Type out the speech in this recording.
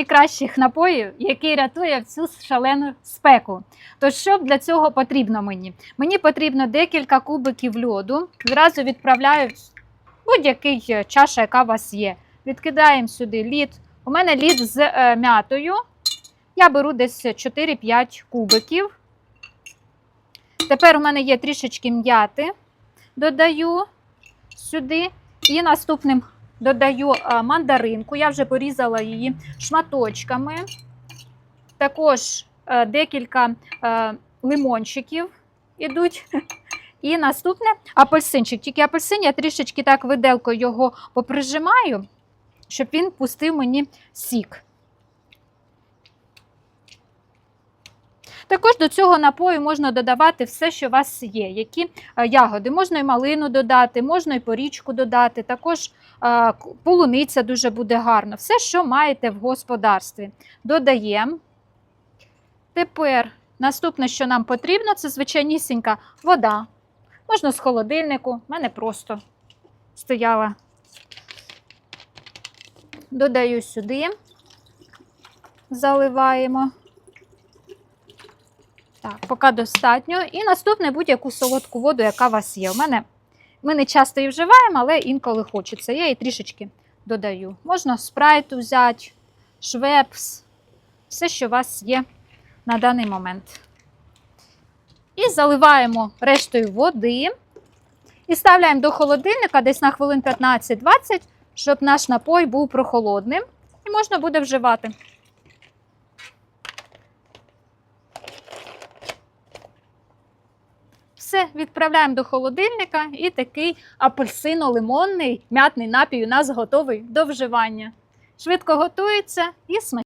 найкращих напоїв, який рятує всю шалену спеку. То що для цього потрібно мені? Мені потрібно декілька кубиків льоду. Зразу відправляю будь-який е, чаша, яка у вас є. Відкидаємо сюди лід. У мене лід з е, м'ятою. Я беру десь 4-5 кубиків. Тепер у мене є трішечки м'яти. Додаю сюди. І наступним додаю е, мандаринку. Я вже порізала її шматочками. Також е, декілька е, лимончиків ідуть. І наступне апельсинчик. Тільки апельсин я трішечки так виделкою його поприжимаю, щоб він пустив мені сік. Також до цього напою можна додавати все, що у вас є. Які е, ягоди. Можна і малину додати, можна і порічку додати, також е, полуниця дуже буде гарно. Все, що маєте в господарстві. Додаємо. Тепер наступне, що нам потрібно, це звичайнісінька вода. Можна з холодильнику, в мене просто стояла. Додаю сюди, заливаємо. Так, поки достатньо. І наступне будь-яку солодку воду, яка у вас є. У мене ми не часто її вживаємо, але інколи хочеться. Я її трішечки додаю. Можна спрайту взяти, швепс, все, що у вас є на даний момент. І заливаємо рештою води. І ставляємо до холодильника десь на хвилин 15-20, щоб наш напой був прохолодним. І можна буде вживати. Все, відправляємо до холодильника, і такий апельсино-лимонний м'ятний напій у нас готовий до вживання. Швидко готується і смачний.